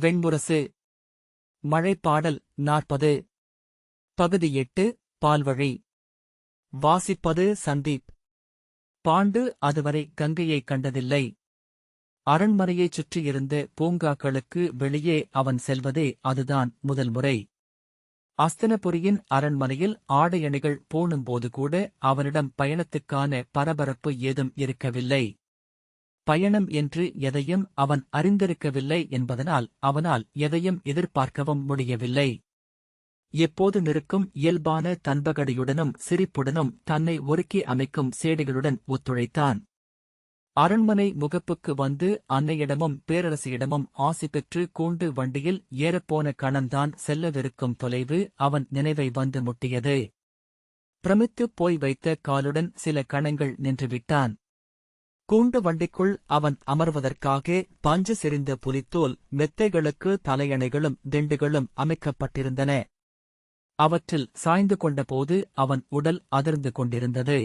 வெண்முரசு. மழைப்பாடல் நாற்பது. பகுதி எட்டு பால்வழி. வாசிப்பது சந்தீப். பாண்டு அதுவரை கங்கையைக் கண்டதில்லை. அரண்மனையைச் சுற்றியிருந்த பூங்காக்களுக்கு வெளியே அவன் செல்வதே அதுதான் முதல் முறை. அஸ்தனபுரியின் அரண்மனையில் ஆடையணிகள் போனும்போது கூட அவனிடம் பயணத்துக்கான பரபரப்பு ஏதும் இருக்கவில்லை. பயணம் என்று எதையும் அவன் அறிந்திருக்கவில்லை என்பதனால் அவனால் எதையும் எதிர்பார்க்கவும் முடியவில்லை. எப்போது நிற்கும் இயல்பான தன்பகடியுடனும் சிரிப்புடனும் தன்னை ஒருக்கி அமைக்கும் சேடிகளுடன் ஒத்துழைத்தான். அரண்மனை முகப்புக்கு வந்து அன்னையிடமும் பேரரசியிடமும் ஆசி பெற்று கூண்டு வண்டியில் ஏறப்போன கணந்தான் செல்லவிருக்கும் தொலைவு அவன் நினைவை வந்து முட்டியது. பிரமித்துப் போய் வைத்த காலுடன் சில கணங்கள் நின்றுவிட்டான். கூண்டு வண்டிக்குள் அவன் அமர்வதற்காக பஞ்சு செறிந்த புலித்தோல் மெத்தைகளுக்கு தலையணைகளும் திண்டுகளும் அமைக்கப்பட்டிருந்தன. அவற்றில் சாய்ந்து கொண்டபோது அவன் உடல் அதிர்ந்து கொண்டிருந்தது.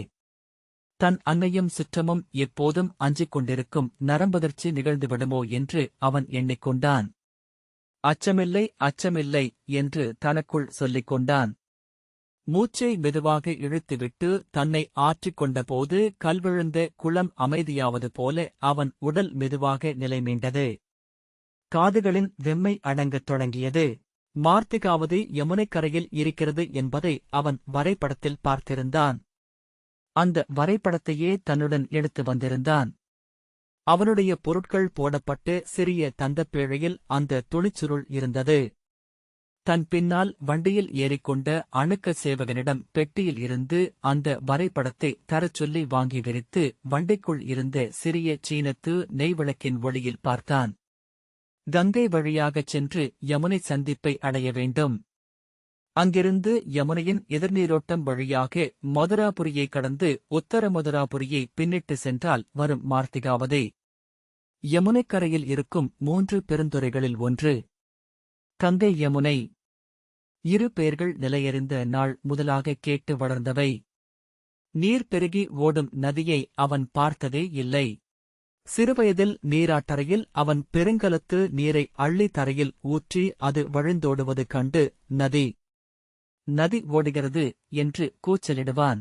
தன் அன்னையும் சுற்றமும் எப்போதும் அஞ்சிக் கொண்டிருக்கும் நரம்பதிர்ச்சி நிகழ்ந்துவிடுமோ என்று அவன் எண்ணிக்கொண்டான். அச்சமில்லை அச்சமில்லை என்று தனக்குள் சொல்லிக் கொண்டான் மூச்சை மெதுவாக இழுத்துவிட்டு தன்னை ஆற்றிக்கொண்டபோது கல்விழுந்த குளம் அமைதியாவது போல அவன் உடல் மெதுவாக நிலைமீண்டது. காதுகளின் வெம்மை அடங்கத் தொடங்கியது. மார்த்திகாவது யமுனைக்கரையில் இருக்கிறது என்பதை அவன் வரைபடத்தில் பார்த்திருந்தான். அந்த வரைபடத்தையே தன்னுடன் எடுத்து வந்திருந்தான். அவனுடைய பொருட்கள் போடப்பட்டு சிறிய தந்தப்பேழையில் அந்த துணிச்சுருள் இருந்தது. தன் பின்னால் வண்டியில் ஏறிக்கொண்ட அணுக்க சேவகனிடம் பெட்டியில் இருந்து அந்த வரைபடத்தை தரச் சொல்லி வாங்கி விரித்து வண்டிக்குள் இருந்த சிறிய சீனத்து நெய்விளக்கின் ஒளியில் பார்த்தான். கங்கை வழியாகச் சென்று யமுனை சந்திப்பை அடைய வேண்டும். அங்கிருந்து யமுனையின் எதிர்நீரோட்டம் வழியாக மதுராபுரியை கடந்து உத்தர மதுராபுரியை பின்னிட்டு சென்றால் வரும் மார்த்திகாவதே. யமுனைக்கரையில் இருக்கும் மூன்று பெருந்துறைகளில் ஒன்று. கங்கை யமுனை இரு பெயர்கள் நிலையறிந்த நாள் முதலாக கேட்டு வளர்ந்தவை. நீர் பெருகி ஓடும் நதியை அவன் பார்த்ததே இல்லை. சிறுவயதில் நீராட்டறையில் அவன் பெருங்கலத்து நீரை அள்ளி தரையில் ஊற்றி அது வழிந்தோடுவது கண்டு நதி நதி ஓடுகிறது என்று கூச்சலிடுவான்.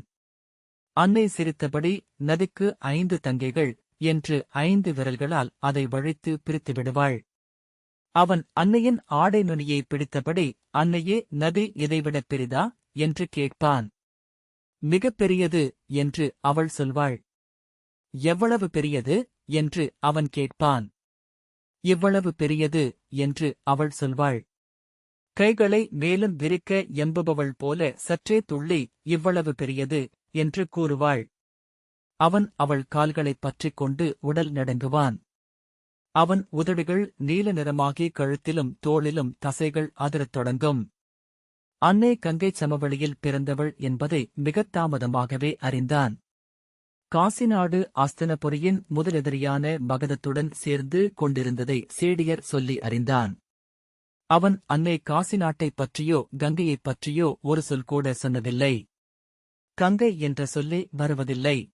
அன்னை சிரித்தபடி நதிக்கு ஐந்து தங்கைகள் என்று ஐந்து விரல்களால் அதை வழித்து பிரித்துவிடுவாள். அவன் அன்னையின் ஆடை நுனியை பிடித்தபடி அன்னையே நதி இதைவிடப் பெரிதா? என்று கேட்பான். மிகப் பெரியது என்று அவள் சொல்வாள். எவ்வளவு பெரியது? என்று அவன் கேட்பான். இவ்வளவு பெரியது? என்று அவள் சொல்வாள். கைகளை மேலும் விரிக்க எம்புபவள் போல சற்றே துள்ளி இவ்வளவு பெரியது என்று கூறுவாள். அவன் அவள் கால்களைப் பற்றிக் கொண்டு உடல் நடங்குவான். அவன் உதடுகள் நீல நிறமாகி கழுத்திலும் தோளிலும் தசைகள் அதிரத் தொடங்கும். அன்னை கங்கை சமவெளியில் பிறந்தவள் என்பதை மிகத் தாமதமாகவே அறிந்தான். காசிநாடு அஸ்தனபுரியின் முதலெதிரியான மகதத்துடன் சேர்ந்து கொண்டிருந்ததை சேடியர் சொல்லி அறிந்தான். அவன் அன்னை காசி நாட்டைப் பற்றியோ கங்கையைப் பற்றியோ ஒரு சொல் கூட சொன்னதில்லை கங்கை என்ற சொல்லே வருவதில்லை.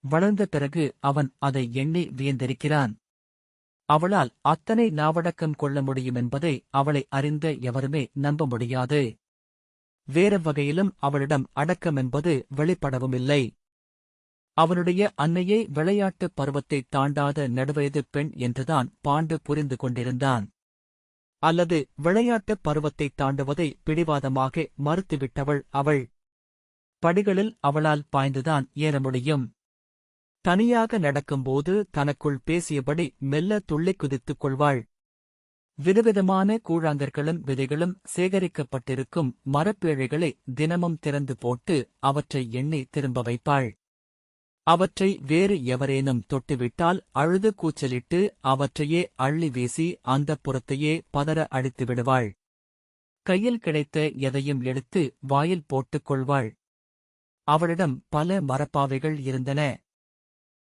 வளர்ந்த பிறகு அவன் அதை எண்ணி வியந்திருக்கிறான். அவளால் அத்தனை நாவடக்கம் கொள்ள முடியும் என்பதை அவளை அறிந்த எவருமே நம்ப முடியாது. வேற வகையிலும் அவளிடம் அடக்கம் என்பது வெளிப்படவும் இல்லை. அவனுடைய அன்னையே விளையாட்டுப் பருவத்தைத் தாண்டாத நடுவயது பெண் என்றுதான் பாண்டு புரிந்து கொண்டிருந்தான். அல்லது விளையாட்டுப் பருவத்தைத் தாண்டுவதை பிடிவாதமாக மறுத்துவிட்டவள் அவள். படிகளில் அவளால் பாய்ந்துதான் ஏற முடியும். தனியாக நடக்கும்போது தனக்குள் பேசியபடி மெல்ல துள்ளி குதித்துக் கொள்வாள். விதவிதமான கூழாங்கற்களும் விதைகளும் சேகரிக்கப்பட்டிருக்கும் மரப்பேழைகளை தினமும் திறந்து போட்டு அவற்றை எண்ணி திரும்ப வைப்பாள். அவற்றை வேறு எவரேனும் தொட்டுவிட்டால் அழுது கூச்சலிட்டு அவற்றையே அள்ளி வீசி அந்தப் புறத்தையே பதற அடித்து விடுவாள். கையில் கிடைத்த எதையும் எடுத்து வாயில் போட்டுக் கொள்வாள். அவளிடம் பல மரப்பாவைகள் இருந்தன.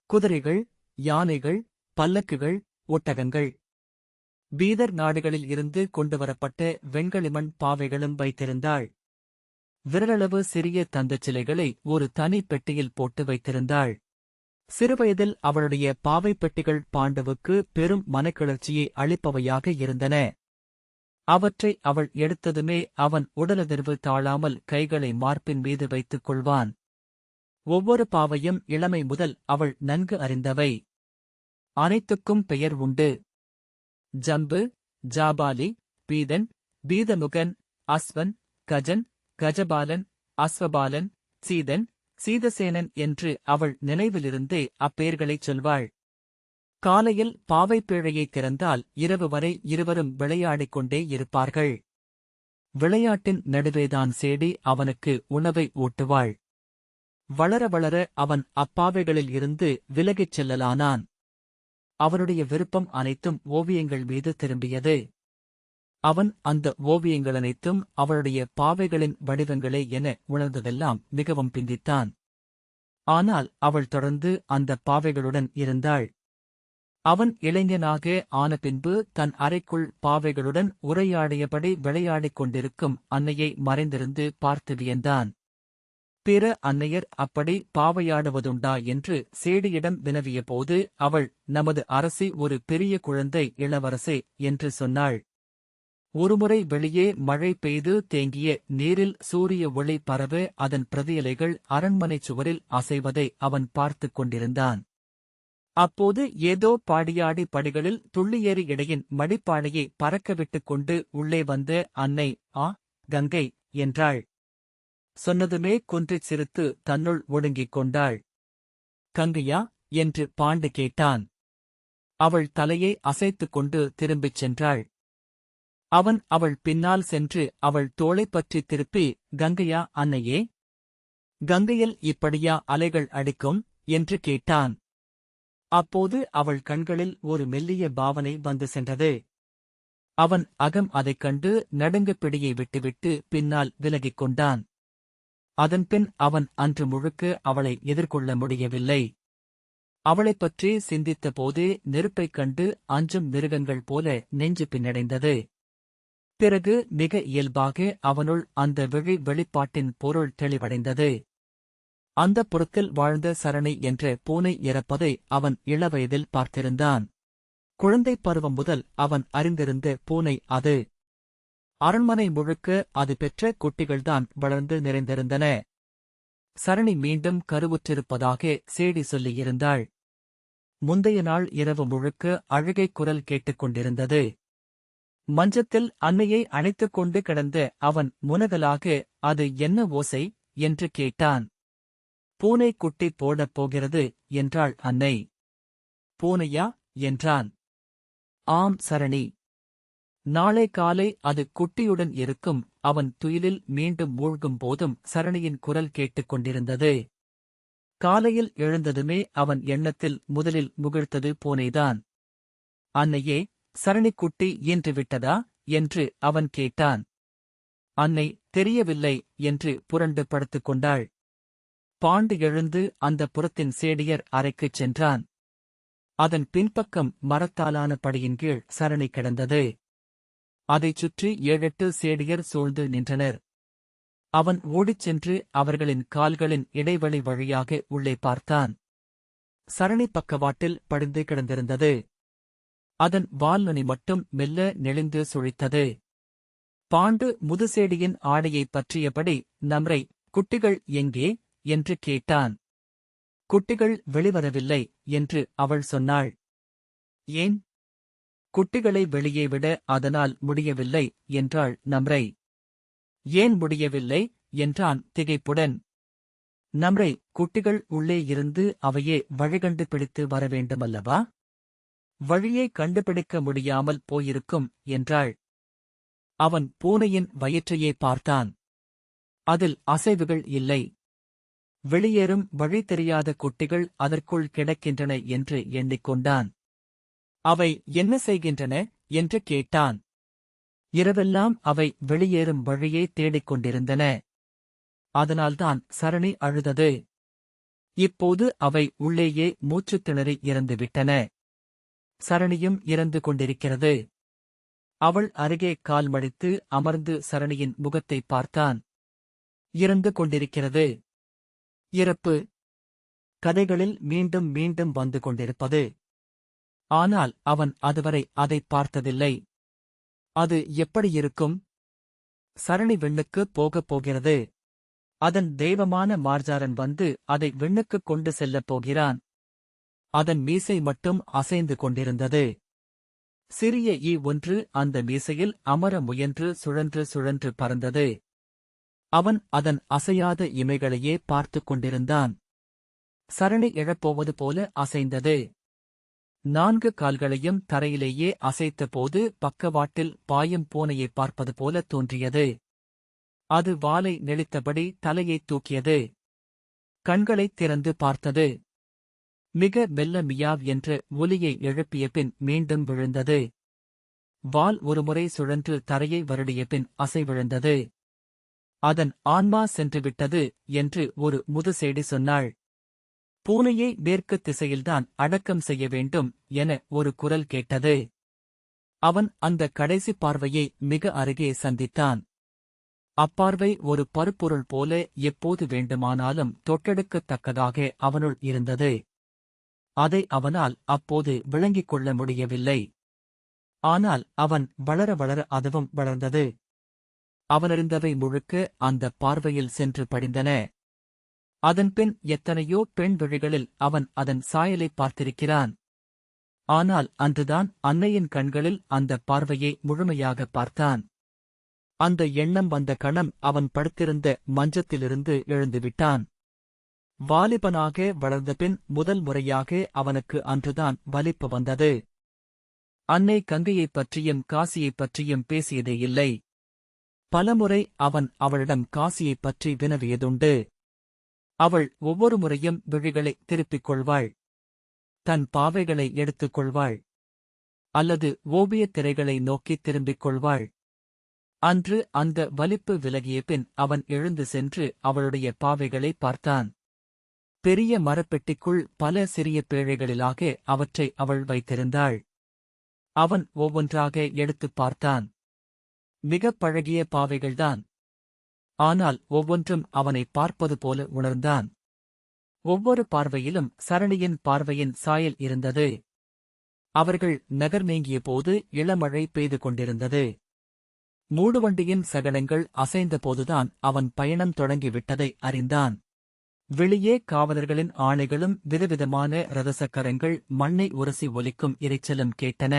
குதிரைகள் யானைகள் பல்லக்குகள் ஒட்டகங்கள். பீதர் நாடுகளில் இருந்து கொண்டுவரப்பட்ட வெண்களிமண் பாவைகளும் வைத்திருந்தாள். விரலளவு சிறிய தந்தச் சிலைகளை ஒரு தனி பெட்டியில் போட்டு வைத்திருந்தாள். சிறுவயதில் அவளுடைய பாவைப் பெட்டிகள் பாண்டவுக்கு பெரும் மனக்கிளர்ச்சியை அளிப்பவையாக இருந்தன. அவற்றை அவள் எடுத்ததுமே அவன் உடலதிர்வு தாழாமல் கைகளை மார்பின் மீது வைத்துக் கொள்வான். ஒவ்வொரு பாவையும் இளமை முதல் அவள் நன்கு அறிந்தவை. அனைத்துக்கும் பெயர் உண்டு. ஜம்பு ஜாபாலி பீதன் பீதமுகன் அஸ்வன் கஜன் கஜபாலன் அஸ்வபாலன் சீதன் சீதசேனன் என்று அவள் நினைவிலிருந்தே அப்பெயர்களைச் சொல்வாள். காலையில் பாவை பேழையை திறந்தால் இரவு வரை இருவரும் விளையாடிக் கொண்டே இருப்பார்கள். விளையாட்டின் நடுவேதான் சேடி அவனுக்கு உணவை ஊட்டுவாள். வளர வளர அவன் அப்பாவைகளில் இருந்து விலகிச் செல்லலானான். அவனுடைய விருப்பம் அனைத்தும் ஓவியங்கள் மீது திரும்பியது. அவன் அந்த ஓவியங்கள் அனைத்தும் அவளுடைய பாவைகளின் வடிவங்களே என உணர்ந்ததெல்லாம் மிகவும் பிந்தித்தான். ஆனால் அவள் தொடர்ந்து அந்த பாவைகளுடன் இருந்தாள். அவன் இளைஞனாக ஆன பின்பு தன் அறைக்குள் பாவைகளுடன் உரையாடியபடி விளையாடிக் கொண்டிருக்கும் அன்னையை மறைந்திருந்து பார்த்து வியந்தான். பிற அன்னையர் அப்படி பாவையாடுவதுண்டா என்று சேடியிடம் வினவியபோது அவள் நமது அரசி ஒரு பெரிய குழந்தை இளவரசே என்று சொன்னாள். ஒருமுறை வெளியே மழை பெய்து தேங்கிய நீரில் சூரிய ஒளி பரவ அதன் பிரதியலைகள் அரண்மனைச் சுவரில் அசைவதை அவன் பார்த்துக் கொண்டிருந்தான். அப்போது ஏதோ பாடியாடி படிகளில் துள்ளியேறி இடையின் மடிப்பாடையை பறக்கவிட்டுக் கொண்டு உள்ளே வந்த அன்னை ஆ கங்கை என்றாள். சொன்னதுமே குன்றிச் சிரித்து தன்னுள் ஒடுங்கிக் கொண்டாள். கங்கையா என்று பாண்டு கேட்டான். அவள் தலையை அசைத்துக் கொண்டு திரும்பிச் சென்றாள். அவன் அவள் பின்னால் சென்று அவள் தோளைப் பற்றி திருப்பி கங்கையா அன்னையே? கங்கையில் இப்படியா அலைகள் அடிக்கும் என்று கேட்டான். அப்போது அவள் கண்களில் ஒரு மெல்லிய பாவனை வந்து சென்றது. அவன் அகம் அதைக் கண்டு நடுங்கப் பிடியை விட்டுவிட்டு பின்னால் விலகிக் கொண்டான். அதன்பின் அவன் அன்று முழுக்க அவளை எதிர்கொள்ள முடியவில்லை. அவளைப் பற்றி சிந்தித்த போதே நெருப்பைக் கண்டு அஞ்சும் மிருகங்கள் போல நெஞ்சு பின்னடைந்தது. பிறகு மிக இயல்பாக அவனுள் அந்த விழி வெளிப்பாட்டின் பொருள் தெளிவடைந்தது. அந்த புறத்தில் வாழ்ந்த சரணை என்ற பூனை இறப்பதை அவன் இளவயதில் பார்த்திருந்தான். குழந்தைப் பருவம் முதல் அவன் அறிந்திருந்த பூனை அது. அரண்மனை முழுக்க அது பெற்ற குட்டிகள்தான் வளர்ந்து நிறைந்திருந்தன. சரணி மீண்டும் கருவுற்றிருப்பதாக சேடி சொல்லியிருந்தாள். முந்தைய நாள் இரவு முழுக்க அழுகை குரல் கேட்டுக்கொண்டிருந்தது மஞ்சத்தில் அன்னையை அணைத்துக் கொண்டு கிடந்த அவன் முனகலாக அது என்ன ஓசை என்று கேட்டான். பூனை குட்டி போடப் போகிறது என்றாள் அன்னை. பூனையா என்றான். ஆம் சரணி. நாளை காலை அது குட்டியுடன் இருக்கும். அவன் துயிலில் மீண்டும் மூழ்கும் போதும் சரணியின் குரல் கேட்டுக் கொண்டிருந்தது. காலையில் எழுந்ததுமே அவன் எண்ணத்தில் முதலில் முகிழ்த்தது பூனைதான். அன்னையே சரணிக்குட்டி ஈன்று விட்டதா? என்று அவன் கேட்டான். அன்னை தெரியவில்லை என்று புரண்டு படுத்துக் கொண்டாள். பாண்டு எழுந்து அந்த புறத்தின் சேடியர் அறைக்குச் சென்றான். அதன் பின்பக்கம் மரத்தாலான படியின் கீழ் சரணி கிடந்தது. அதைச் சுற்றி ஏழெட்டு சேடியர் சூழ்ந்து நின்றனர். அவன் ஓடிச் சென்று அவர்களின் கால்களின் இடைவெளி வழியாக உள்ளே பார்த்தான். சரணி பக்கவாட்டில் படிந்து கிடந்திருந்தது. அதன் வால்நுனி மட்டும் மெல்ல நெளிந்து சுழித்தது. பாண்டு முதுசேடியின் ஆடையைப் பற்றியபடி நம்ரை குட்டிகள் எங்கே என்று கேட்டான். குட்டிகள் வெளிவரவில்லை என்று அவள் சொன்னாள். ஏன்? குட்டிகளை வெளியே விட அதனால் முடியவில்லை என்றாள் நம்ரை. ஏன் முடியவில்லை? என்றான் திகைப்புடன். நம்ரை குட்டிகள் உள்ளே இருந்து அவையே வழிகண்டு பிடித்து வர வேண்டுமல்லவா வழியை கண்டுபிடிக்க முடியாமல் போயிருக்கும் என்றாள். அவன் பூனையின் வயிற்றையே பார்த்தான். அதில் அசைவுகள் இல்லை. வெளியேறும் வழி தெரியாத குட்டிகள் அதற்குள் கிடக்கின்றன என்று எண்ணிக்கொண்டான். அவை என்ன செய்கின்றன என்று கேட்டான். இரவெல்லாம் அவை வெளியேறும் வழியை தேடிக் கொண்டிருந்தன அதனால்தான் சரணி அழுதது. இப்போது அவை உள்ளேயே மூச்சுத் திணறி இறந்துவிட்டன. சரணியும் இறந்து கொண்டிருக்கிறது. அவள் அருகே கால் மடித்து அமர்ந்து சரணியின் முகத்தை பார்த்தான். இறந்து கொண்டிருக்கிறது. இறப்பு. கதைகளில் மீண்டும் மீண்டும் வந்து கொண்டிருப்பது. ஆனால் அவன் அதுவரை அதை பார்த்ததில்லை. அது எப்படியிருக்கும் சரணி விண்ணுக்கு போகப் போகிறது. அதன் தெய்வமான மார்ஜாரன் வந்து அதை விண்ணுக்குக் கொண்டு செல்லப் போகிறான். அதன் மீசை மட்டும் அசைந்து கொண்டிருந்தது. சிறிய ஈ ஒன்று அந்த மீசையில் அமர முயன்று சுழன்று சுழன்று பறந்தது. அவன் அதன் அசையாத இமைகளையே பார்த்துக் கொண்டிருந்தான். சரணி எழப்போவது போல அசைந்தது. நான்கு கால்களையும் தரையிலேயே அசைத்தபோது பக்கவாட்டில் பாயும் பூனையைப் பார்ப்பது போல தோன்றியது. அது வாலை நெளித்தபடி தலையைத் தூக்கியது. கண்களைத் திறந்து பார்த்தது. மிக மெல்ல மியாவ் என்று ஒலியை எழுப்பிய பின் மீண்டும் விழுந்தது. வால் ஒருமுறை சுழன்று தரையை வருடிய பின் அசைவிழுந்தது அதன் ஆன்மா சென்றுவிட்டது என்று ஒரு முதுசேடி சொன்னாள். பூனையை மேற்கு திசையில்தான் அடக்கம் செய்ய வேண்டும் என ஒரு குரல் கேட்டது. அவன் அந்த கடைசி பார்வையை மிக அருகே சந்தித்தான். அப்பார்வை ஒரு பருப்பொருள் போல எப்போது வேண்டுமானாலும் தொட்டெடுக்கத்தக்கதாக அவனுள் இருந்தது. அதை அவனால் அப்போது விளங்கிக் கொள்ள முடியவில்லை. ஆனால் அவன் வளர வளர அதுவும் வளர்ந்தது. அவனறிந்தவை முழுக்க அந்த பார்வையில் சென்று படிந்தன. அதன்பின் எத்தனையோ பெண் விழிகளில் அவன் அதன் சாயலை பார்த்திருக்கிறான். ஆனால் அன்றுதான் அன்னையின் கண்களில் அந்த பார்வையை முழுமையாக பார்த்தான். அந்த எண்ணம் வந்த கணம் அவன் படுத்திருந்த மஞ்சத்திலிருந்து எழுந்துவிட்டான். வாலிபனாக வளர்ந்தபின் முதல் முறையாக அவனுக்கு அன்றுதான் வலிப்பு வந்தது. அன்னை கங்கையைப் பற்றியும் காசியைப் பற்றியும் பேசியதே இல்லை. பலமுறை அவன் அவளிடம் காசியைப் பற்றி வினவியதுண்டு. அவள் ஒவ்வொரு முறையும் விழிகளை திருப்பிக் கொள்வாள். தன் பாவைகளை எடுத்துக் கொள்வாள். அல்லது ஓவியத் திரைகளை நோக்கித் திரும்பிக் கொள்வாள். அன்று அந்த வலிப்பு விலகிய பின் அவன் எழுந்து சென்று அவளுடைய பாவைகளை பார்த்தான். பெரிய மரப்பெட்டிக்குள் பல சிறிய பேழைகளிலாக அவற்றை அவள் வைத்திருந்தாள். அவன் ஒவ்வொன்றாக எடுத்துப் பார்த்தான். மிகப் பழகிய பாவைகள்தான். ஆனால் ஒவ்வொன்றும் அவனை பார்ப்பது போல உணர்ந்தான். ஒவ்வொரு பார்வையிலும் சரணியின் பார்வையின் சாயல் இருந்தது. அவர்கள் நகர் நீங்கிய போது இளமழை பெய்து கொண்டிருந்தது. மூடுவண்டியின் சகலங்கள் அசைந்தபோதுதான் அவன் பயணம் தொடங்கிவிட்டதை அறிந்தான். வெளியே காவலர்களின் ஆணைகளும் விதவிதமான ரதசக்கரங்கள் மண்ணை உரசி ஒலிக்கும் இரைச்சலும் கேட்டன.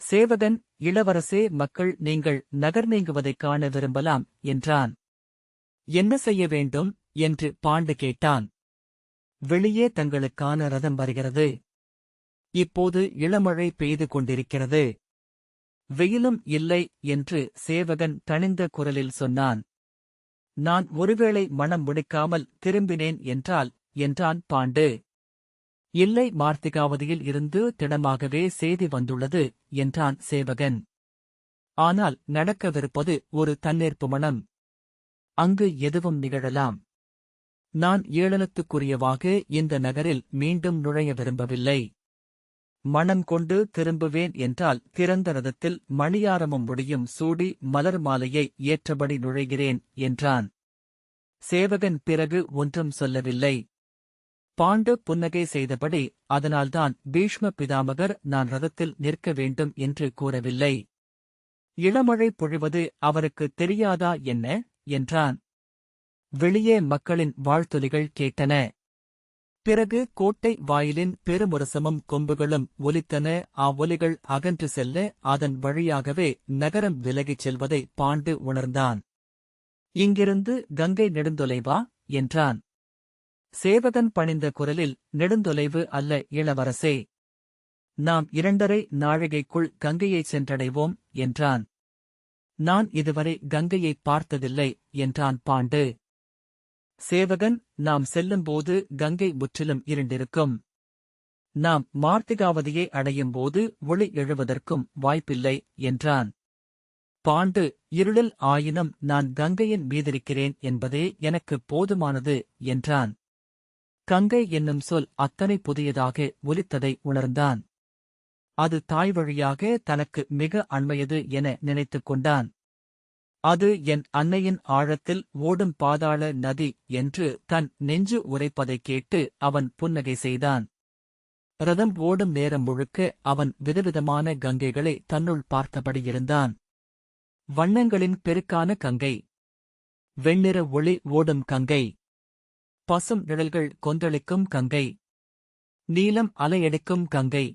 சேவகன் இளவரசே மக்கள் நீங்கள் நகர் நீங்குவதைக் காண விரும்பலாம் என்றான். என்ன செய்ய வேண்டும்? என்று பாண்டு கேட்டான். வெளியே தங்களுக்கான ரதம் வருகிறது. இப்போது இளமழை பெய்து கொண்டிருக்கிறது. வெயிலும் இல்லை என்று சேவகன் தணிந்த குரலில் சொன்னான். நான் ஒருவேளை மனம் முடிக்காமல் திரும்பினேன் என்றால் என்றான் பாண்டு. இல்லை மார்த்திகாவதியில் இருந்து திடமாகவே செய்தி வந்துள்ளது என்றான் சேவகன். ஆனால் நடக்கவிருப்பது ஒரு தன்னேற்பு மனம். அங்கு எதுவும் நிகழலாம். நான் ஏளனத்துக்குரியவாக இந்த நகரில் மீண்டும் நுழைய விரும்பவில்லை. மனம் கொண்டு திரும்புவேன் என்றால் திறந்த ரதத்தில் மணியாரமும் முடியும் சூடி மலர் மாலையை ஏற்றபடி நுழைகிறேன் என்றான். சேவகன் பிறகு ஒன்றும் சொல்லவில்லை. பாண்டு புன்னகை செய்தபடி அதனால்தான் பீஷ்ம பிதாமகர் நான் ரதத்தில் நிற்க வேண்டும் என்று கூறவில்லை. இளமழை பொழிவது அவருக்கு தெரியாதா என்ன? என்றான். வெளியே மக்களின் வாழ்த்தொலிகள் கேட்டன. பிறகு கோட்டை வாயிலின் பெருமுரசமும் கொம்புகளும் ஒலித்தன. அவ்வொலிகள் அகன்று செல்ல அதன் வழியாகவே நகரம் விலகிச் செல்வதை பாண்டு உணர்ந்தான். இங்கிருந்து கங்கை நெடுந்தொலைவா? என்றான். சேவகன் பணிந்த குரலில் நெடுந்தொலைவு அல்ல இளவரசே. நாம் இரண்டரை நாழிகைக்குள் கங்கையைச் சென்றடைவோம் என்றான். நான் இதுவரை கங்கையைப் பார்த்ததில்லை என்றான் பாண்டு. சேவகன் நாம் செல்லும்போது கங்கை முற்றிலும் இருண்டிருக்கும். நாம் மார்த்திகாவதியை அடையும்போது ஒளி எழுவதற்கும் வாய்ப்பில்லை என்றான். பாண்டு இருளில் ஆயினும் நான் கங்கையின் மீதிருக்கிறேன் என்பதே எனக்கு போதுமானது என்றான். கங்கை என்னும் சொல் அத்தனை புதியதாக ஒலித்ததை உணர்ந்தான். அது தாய் வழியாக தனக்கு மிக அண்மையது என நினைத்துக் கொண்டான். அது என் அன்னையின் ஆழத்தில் ஓடும் பாதாள நதி என்று தன் நெஞ்சு உரைப்பதைக் கேட்டு அவன் புன்னகை செய்தான். ரதம் ஓடும் நேரம் முழுக்க அவன் விதவிதமான கங்கைகளை தன்னுள் பார்த்தபடியிருந்தான் வண்ணங்களின் பெருக்கான கங்கை. வெண்ணிற ஒளி ஓடும் கங்கை. பசும் நிழல்கள் கொந்தளிக்கும் கங்கை. நீலம் அலையடிக்கும் கங்கை.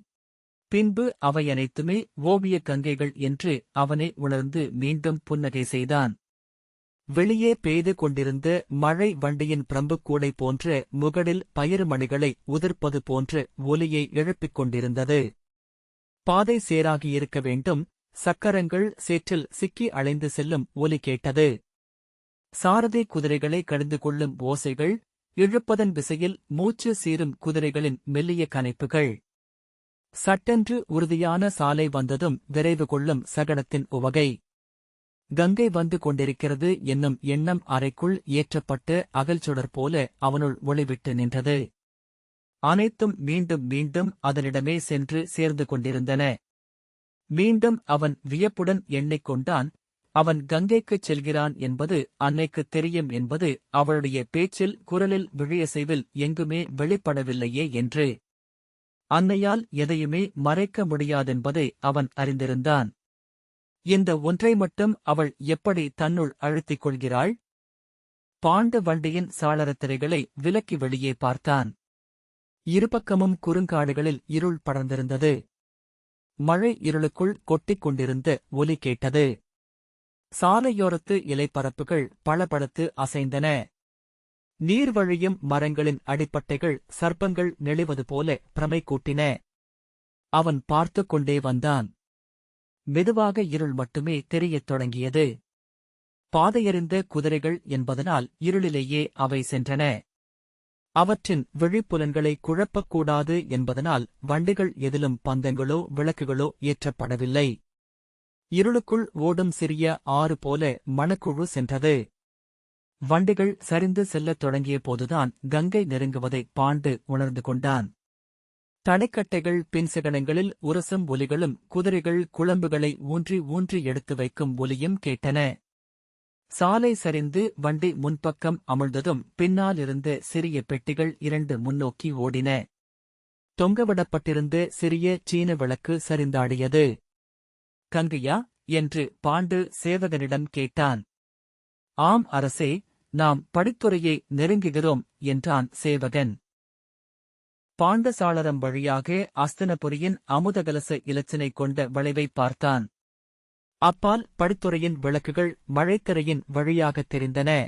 பின்பு அவை அனைத்துமே ஓவியக் கங்கைகள் என்று அவனே உணர்ந்து மீண்டும் புன்னகை செய்தான். வெளியே பெய்து கொண்டிருந்த மழை வண்டியின் பிரம்புக்கூடை போன்ற முகடில் பயிறுமணிகளை உதிர்ப்பது போன்ற ஒலியை எழுப்பிக் கொண்டிருந்தது. பாதை சேராகியிருக்க வேண்டும். சக்கரங்கள் சேற்றில் சிக்கி அலைந்து செல்லும் ஒலி கேட்டது. சாரதி குதிரைகளை கடிந்து கொள்ளும் ஓசைகள் இழுப்பதன் விசையில் மூச்சு சீரும் குதிரைகளின் மெல்லிய கனைப்புகள் சட்டென்று உறுதியான சாலை வந்ததும் விரைவு கொள்ளும் சகடத்தின் உவகை. கங்கை வந்து கொண்டிருக்கிறது என்னும் எண்ணம் அறைக்குள் ஏற்றப்பட்டு அகல்சுடர் போல அவனுள் ஒளிவிட்டு நின்றது. அனைத்தும் மீண்டும் மீண்டும் அதனிடமே சென்று சேர்ந்து கொண்டிருந்தன. மீண்டும் அவன் வியப்புடன் எண்ணிக்கொண்டான் அவன் கங்கைக்குச் செல்கிறான் என்பது அன்னைக்குத் தெரியும் என்பது அவளுடைய பேச்சில் குரலில் விழியசைவில் எங்குமே வெளிப்படவில்லையே என்று அன்னையால் எதையுமே மறைக்க முடியாதென்பதை அவன் அறிந்திருந்தான். இந்த ஒன்றை மட்டும் அவள் எப்படி தன்னுள் அழுத்திக் கொள்கிறாள்? பாண்ட வண்டியின் சாளரத்திரைகளை விலக்கி வெளியே பார்த்தான். இருபக்கமும் குறுங்காடுகளில் இருள் படர்ந்திருந்தது. மழை இருளுக்குள் கொட்டிக் கொண்டிருந்த ஒலி கேட்டது. சாலையோரத்து இலைப்பரப்புகள் பளபளத்து அசைந்தன. நீர்வழியும் மரங்களின் அடிப்பட்டைகள் சர்ப்பங்கள் நெளிவது போல பிரமை கூட்டின அவன் பார்த்துக் கொண்டே வந்தான். மெதுவாக இருள் மட்டுமே தெரியத் தொடங்கியது. பாதையறிந்த குதிரைகள் என்பதனால் இருளிலேயே அவை சென்றன. அவற்றின் விழிப்புலன்களை குழப்பக்கூடாது என்பதனால் வண்டிகள் எதிலும் பந்தங்களோ விளக்குகளோ ஏற்றப்படவில்லை. இருளுக்குள் ஓடும் சிறிய ஆறு போல மணக்குழு சென்றது. வண்டிகள் சரிந்து செல்லத் தொடங்கிய போதுதான் கங்கை நெருங்குவதை பாண்டு உணர்ந்து கொண்டான். தடைக்கட்டைகள் பின்சகனங்களில் உரசும் ஒலிகளும் குதிரைகள் குழம்புகளை ஊன்றி ஊன்றி எடுத்து வைக்கும் ஒலியும் கேட்டன. சாலை சரிந்து வண்டி முன்பக்கம் அமிழ்ந்ததும் பின்னாலிருந்த சிறிய பெட்டிகள் இரண்டு முன்னோக்கி ஓடின. தொங்கவிடப்பட்டிருந்த சிறிய சீன விளக்கு சரிந்தாடியது. கங்கையா என்று பாண்டு சேவகனிடம் கேட்டான். ஆம் அரசே நாம் படித்துறையை நெருங்குகிறோம் என்றான் சேவகன். பாண்டசாளரம் வழியாக அஸ்தனபுரியின் அமுதகலச இலச்சினை கொண்ட வளைவை பார்த்தான். அப்பால் படித்துறையின் விளக்குகள் மழைக்கரையின் வழியாகத் தெரிந்தன.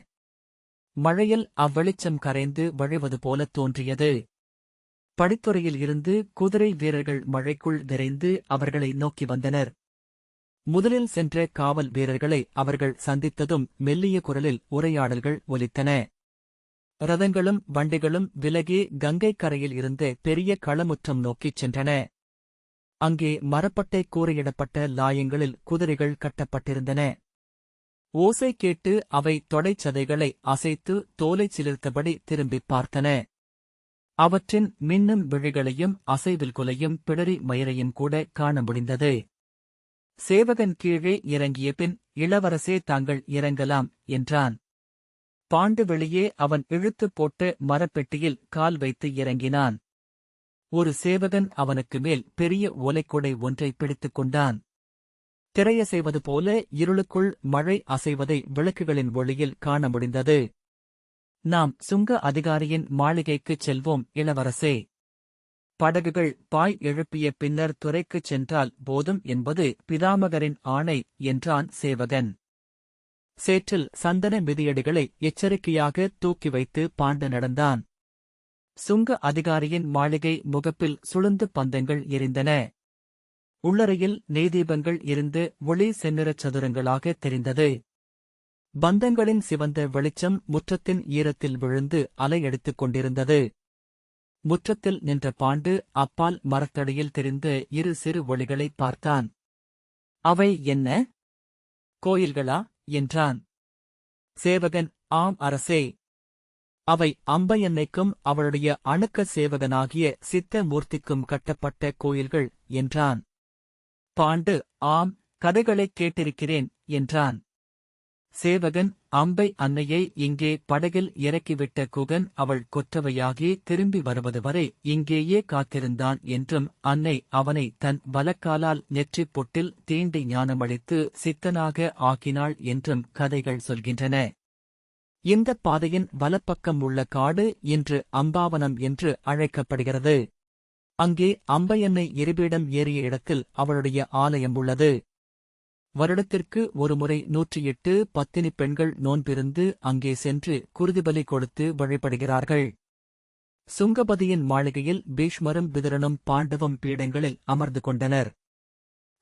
மழையில் அவ்வெளிச்சம் கரைந்து வழிவது போலத் தோன்றியது. படித்துறையில் இருந்து குதிரை வீரர்கள் மழைக்குள் விரைந்து அவர்களை நோக்கி வந்தனர். முதலில் சென்ற காவல் வீரர்களை அவர்கள் சந்தித்ததும் மெல்லிய குரலில் உரையாடல்கள் ஒலித்தன. ரதங்களும் வண்டிகளும் விலகி கங்கைக் கரையில் இருந்து பெரிய களமுற்றம் நோக்கிச் சென்றன. அங்கே மரப்பட்டை கூரையிடப்பட்ட லாயங்களில் குதிரைகள் கட்டப்பட்டிருந்தன. ஓசை கேட்டு அவை தொடைச்சதைகளை அசைத்து தோலைச் சிலிர்த்தபடி திரும்பிப் பார்த்தன. அவற்றின் மின்னும் விழிகளையும் அசைவில் குலையும் பிடரி மயிரையும் கூட காண முடிந்தது. சேவகன் கீழே இறங்கிய பின் இளவரசே தாங்கள் இறங்கலாம் என்றான். பாண்டு வெளியே அவன் இழுத்துப் போட்ட மரப்பெட்டியில் கால் வைத்து இறங்கினான். ஒரு சேவகன் அவனுக்கு மேல் பெரிய ஓலைக்குடை ஒன்றை பிடித்துக் கொண்டான். திரையசைவது போல இருளுக்குள் மழை அசைவதை விளக்குகளின் ஒளியில் காண முடிந்தது. நாம் சுங்க அதிகாரியின் மாளிகைக்குச் செல்வோம் இளவரசே. படகுகள் பாய் எழுப்பிய பின்னர் துறைக்குச் சென்றால் போதும் என்பது பிதாமகரின் ஆணை என்றான் சேவகன். சேற்றில் சந்தன மிதியடிகளை எச்சரிக்கையாக தூக்கி வைத்து பாண்டு நடந்தான். சுங்க அதிகாரியின் மாளிகை முகப்பில் சுளுந்து பந்தங்கள் எரிந்தன. உள்ளறையில் நெய்தீபங்கள் இருந்து ஒளி செந்நிறச் சதுரங்களாக தெரிந்தது. பந்தங்களின் சிவந்த வெளிச்சம் முற்றத்தின் ஈரத்தில் விழுந்து அலையெடுத்துக் கொண்டிருந்தது. முற்றத்தில் நின்ற பாண்டு அப்பால் மரத்தடியில் தெரிந்து இரு சிறு ஒளிகளை பார்த்தான். அவை என்ன? கோயில்களா? என்றான். சேவகன் ஆம் அரசே. அவை அம்பையன்னைக்கும் அவளுடைய அணுக்க சேவகனாகிய சித்த மூர்த்திக்கும் கட்டப்பட்ட கோயில்கள் என்றான். பாண்டு ஆம் கதைகளைக் கேட்டிருக்கிறேன் என்றான். சேவகன் அம்பை அன்னையை இங்கே படகில் இறக்கிவிட்ட குகன் அவள் கொற்றவையாகி திரும்பி வருவது வரை இங்கேயே காத்திருந்தான் என்றும் அன்னை அவனை தன் வலக்காலால் நெற்றிப் பொட்டில் தீண்டி ஞானமளித்து சித்தனாக ஆக்கினாள் என்றும் கதைகள் சொல்கின்றன. இந்த பாதையின் வலப்பக்கம் உள்ள காடு இன்று அம்பாவனம் என்று அழைக்கப்படுகிறது. அங்கே அம்பையன்னை எரிபீடம் ஏறிய இடத்தில் அவளுடைய ஆலயம் உள்ளது. வருடத்திற்கு ஒருமுறை நூற்றி எட்டு பத்தினி பெண்கள் நோன்பிருந்து அங்கே சென்று குருதிபலி கொடுத்து வழிபடுகிறார்கள். சுங்கபதியின் மாளிகையில் பீஷ்மரும் விதரனும் பாண்டவம் பீடங்களில் அமர்ந்து கொண்டனர்.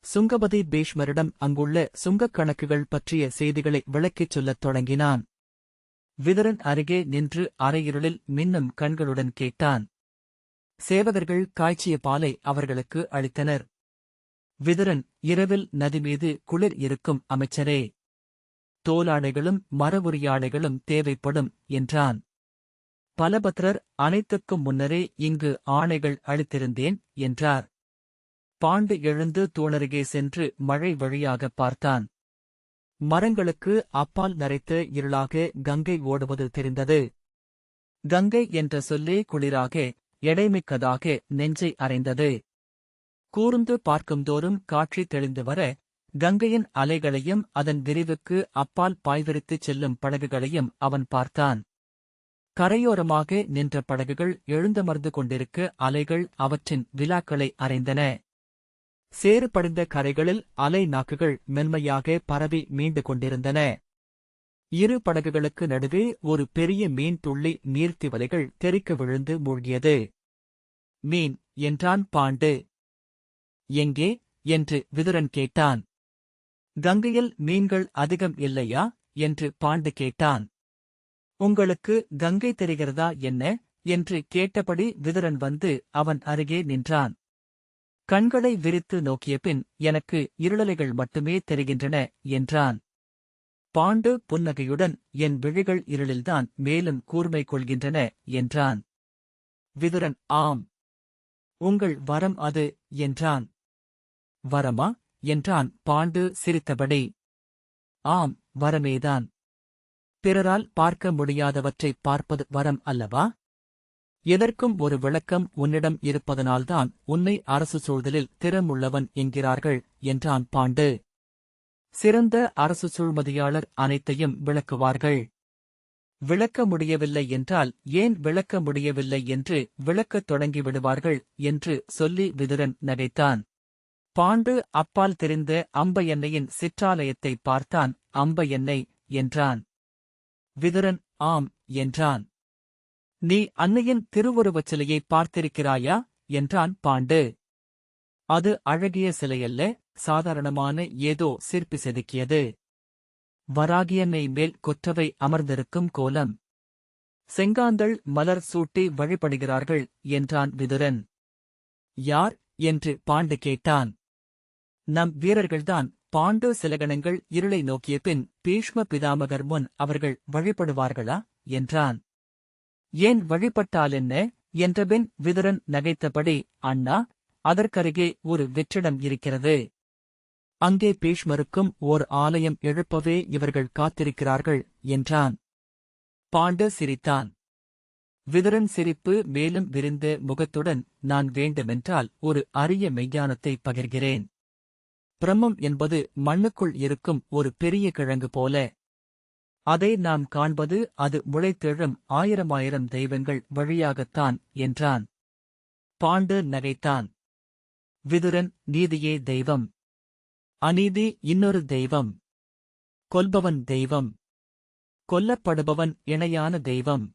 சுங்கபதி பீஷ்மரிடம் அங்குள்ள சுங்கக் கணக்குகள் பற்றிய செய்திகளை விளக்கிச் சொல்லத் தொடங்கினான். விதரன் அருகே நின்று அரையிருளில் மின்னும் கண்களுடன் கேட்டான். சேவகர்கள் காய்ச்சிய பாலை அவர்களுக்கு அளித்தனர். விதுரன் இரவில் நதி மீது குளிர் இருக்கும் அமைச்சரே. தோலாடைகளும் மரவுரியாடைகளும் தேவைப்படும் என்றான். பலபத்ரர் அனைத்துக்கும் முன்னரே இங்கு ஆணைகள் அளித்திருந்தேன் என்றார். பாண்டு எழுந்து தூணருகே சென்று மழை வழியாக பார்த்தான். மரங்களுக்கு அப்பால் நரைத்த இருளாக கங்கை ஓடுவது தெரிந்தது. கங்கை என்ற சொல்லே குளிராக எடைமிக்கதாக நெஞ்சை அறைந்தது. கூர்ந்து பார்க்கும்தோறும் காட்சி தெளிந்து வர கங்கையின் அலைகளையும் அதன் விரிவுக்கு அப்பால் பாய்விரித்துச் செல்லும் படகுகளையும் அவன் பார்த்தான். கரையோரமாக நின்ற படகுகள் எழுந்தமர்ந்து கொண்டிருக்க அலைகள் அவற்றின் விழாக்களை அறைந்தன. சேறுபடிந்த கரைகளில் அலை நாக்குகள் மென்மையாக பரவி மீண்டு கொண்டிருந்தன. இரு படகுகளுக்கு நடுவே ஒரு பெரிய மீன் துள்ளி நீர்த்தி வலைகள் தெறிக்க விழுந்து மூழ்கியது. மீன் என்றான் பாண்டு. எங்கே? என்று விதுரன் கேட்டான். கங்கையில் மீன்கள் அதிகம் இல்லையா? என்று பாண்டு கேட்டான். உங்களுக்கு கங்கை தெரிகிறதா என்ன? என்று கேட்டபடி விதுரன் வந்து அவன் அருகே நின்றான். கண்களை விரித்து நோக்கிய பின் எனக்கு இருளலைகள் மட்டுமே தெரிகின்றன என்றான். பாண்டு புன்னகையுடன் என் விழிகள் இருளில்தான் மேலும் கூர்மை கொள்கின்றன என்றான். விதுரன் ஆம். உங்கள் வரம் அது என்றான். வரமா? என்றான் பாண்டு சிரித்தபடி. ஆம் வரமேதான். பிறரால் பார்க்க முடியாதவற்றைப் பார்ப்பது வரம் அல்லவா? எதற்கும் ஒரு விளக்கம் உன்னிடம் இருப்பதனால்தான் உன்னை அரசு சூழ்தலில் திறமுள்ளவன் என்கிறார்கள் என்றான் பாண்டு. சிறந்த அரசு சூழ்மதியாளர் அனைத்தையும் விளக்குவார்கள். விளக்க முடியவில்லை என்றால் ஏன் விளக்க முடியவில்லை என்று விளக்கத் தொடங்கிவிடுவார்கள் என்று சொல்லி விதுரன் நகைத்தான். பாண்டு அப்பால் தெரிந்த அம்பையன்னையின் சிற்றாலயத்தை பார்த்தான். அம்பையன்னை என்றான். விதுரன் ஆம் என்றான். நீ அன்னையின் திருவுருவச் சிலையை பார்த்திருக்கிறாயா? என்றான் பாண்டு. அது அழகிய சிலையல்ல சாதாரணமான ஏதோ சிற்பி செதுக்கியது வராகியன்னை மேல் கொற்றவை அமர்ந்திருக்கும் கோலம். செங்காந்தள் மலர் சூட்டி வழிபடுகிறார்கள் என்றான் விதுரன். யார்? என்று பாண்டு கேட்டான். நம் வீரர்கள்தான் பாண்டு சிலகணங்கள் இருளை நோக்கிய பின் பீஷ்ம பிதாமகர் முன் அவர்கள் வழிபடுவார்களா? என்றான். ஏன் வழிபட்டாலென்ன? என்றபின் விதுரன் நகைத்தபடி அண்ணா அதற்கருகே ஒரு வெற்றிடம் இருக்கிறது. அங்கே பீஷ்மருக்கும் ஓர் ஆலயம் எழுப்பவே இவர்கள் காத்திருக்கிறார்கள் என்றான். பாண்டு சிரித்தான். விதுரன் சிரிப்பு மேலும் விரிந்த முகத்துடன் நான் வேண்டுமென்றால் ஒரு அரிய மெய்ஞானத்தை பகிர்கிறேன். பிரம்மம் என்பது மண்ணுக்குள் இருக்கும் ஒரு பெரிய கிழங்கு போல. அதை நாம் காண்பது அது முளைத்தெழும் ஆயிரமாயிரம் தெய்வங்கள் வழியாகத்தான் என்றான். பாண்டு நகைத்தான். விதுரன் நீதியே தெய்வம். அநீதி இன்னொரு தெய்வம். கொல்பவன் தெய்வம். கொல்லப்படுபவன் இணையான தெய்வம்.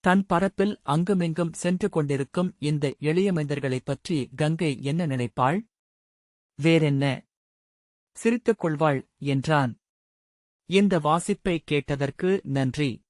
தன் பரப்பில் அங்குமிங்கும் சென்று கொண்டிருக்கும் இந்த எளிய மனிதர்களைப் பற்றி கங்கை என்ன நினைப்பாள்? வேறென்ன? சிரித்துக் கொள்வாள் என்றான். இந்த வாசிப்பை கேட்டதற்கு நன்றி.